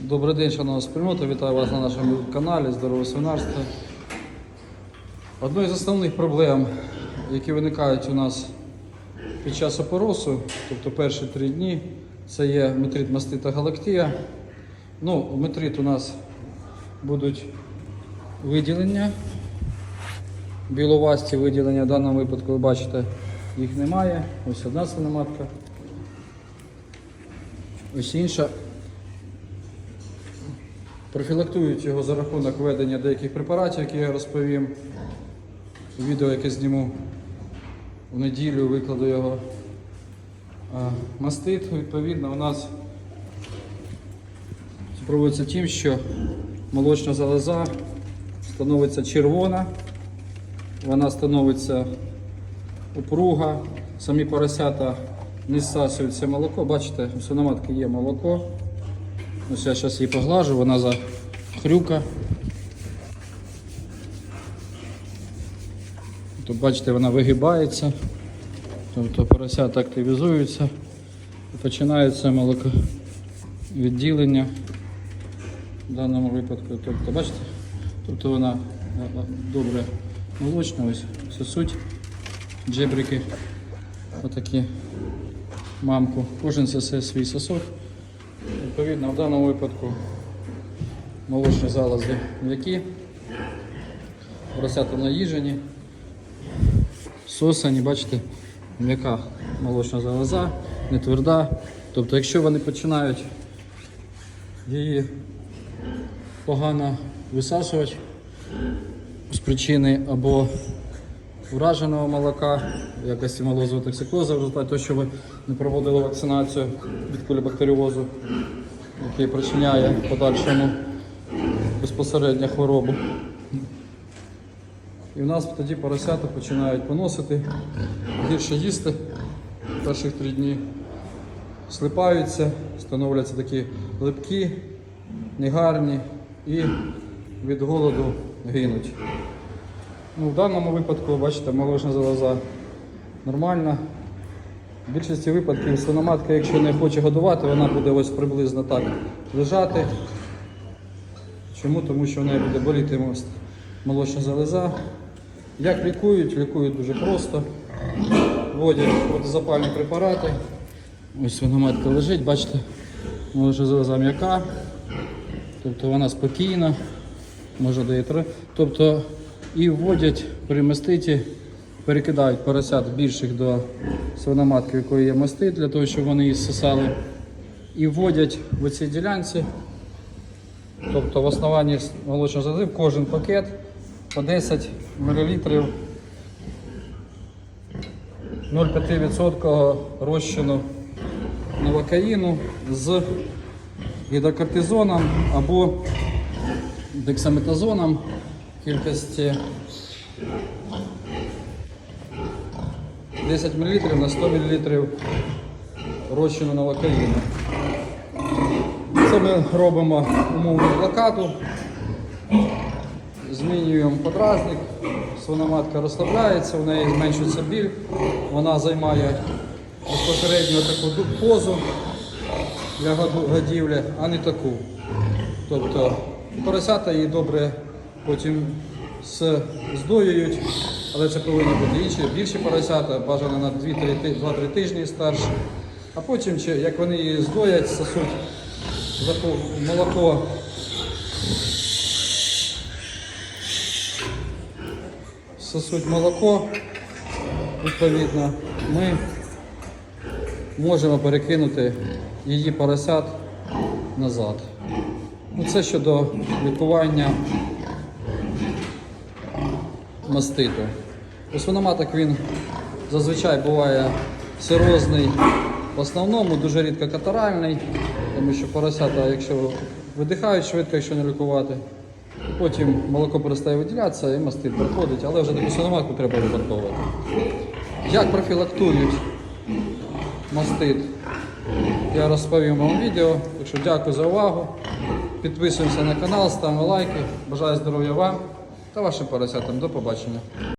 Добрий день, шановна спільнота. Вітаю вас на нашому каналі Здорове свинарство. Одною з основних проблем, які виникають у нас під час опоросу, тобто перші три дні, це є метрит мастита галактія. Ну, метрит у нас будуть виділення. Біловасті виділення в даному випадку, ви бачите, їх немає. Ось одна свиноматка. Ось інша. Профілактують його за рахунок введення деяких препаратів, які я розповім. Відео, яке зніму в неділю, викладу його. Мастит, відповідно, у нас проводиться тим, що молочна залоза становиться червона, вона становиться упруга, самі поросята не зсасуються молоко. Бачите, у свиноматки є молоко. Ось я зараз її поглажу, вона за хрюка. Тут бачите, вона вигибається, тобто поросята активізуються починається молоковідділення в даному випадку. Тобто, бачите, тобто вона е, е, добре молочна, ось сосуть джебрики, отакі мамку. Кожен сосе свій сосок. Відповідно, в даному випадку молочні залози м'які, поросята наїжені, сосані, бачите, м'яка молочна залоза, не тверда. Тобто, якщо вони починають її погано висасувати з причини або враженого молока, якості молозового токсикозу, в результаті того, що ви не проводили вакцинацію від кулібактеріозу, який причиняє подальшому безпосередньо хворобу. І в нас тоді поросята починають поносити, гірше їсти перших три дні, слипаються, становляться такі липкі, негарні і від голоду гинуть. Ну, в даному випадку, бачите, молочна залоза нормальна. В більшості випадків свиноматка, якщо не хоче годувати, вона буде ось приблизно так лежати. Чому? Тому що в неї буде боліти молочна залоза. Як лікують? Лікують дуже просто. Вводять протизапальні препарати. Ось свиноматка лежить, бачите, молочна залоза м'яка. Тобто вона спокійна, може дає три. Тобто і вводять при маститі, перекидають поросят більших до свиноматки, в якої є мастит, для того, щоб вони її зсосали. І вводять в цій ділянці, тобто в основанні молочного залози, в кожен пакет по 10 мл 0,5% розчину новокаїну з гідрокортизоном або дексаметазоном кількості 10 мл на 100 мл розчину новокаїну. Це ми робимо умовну блокаду, змінюємо подразник, свиноматка розслабляється, в неї зменшується біль, вона займає безпосередньо таку позу для годівлі, а не таку. Тобто поросята її добре потім здоюють, але це повинні бути інші, більші поросята, бажано на 2-3 тижні старші. А потім, як вони її здоять, сосуть молоко. Сосуть молоко, відповідно, ми можемо перекинути її поросят назад. Ну, це щодо лікування маститу. У свиноматок він зазвичай буває сирозний, в основному дуже рідко катаральний, тому що поросята, якщо видихають швидко, якщо не лікувати, потім молоко перестає виділятися і мастит приходить, але вже таку свиноматку треба випадковувати. Як профілактують мастит, я розповім вам відео. Так що дякую за увагу. Підписуємося на канал, ставимо лайки. Бажаю здоров'я вам та вашим поросятам. До побачення.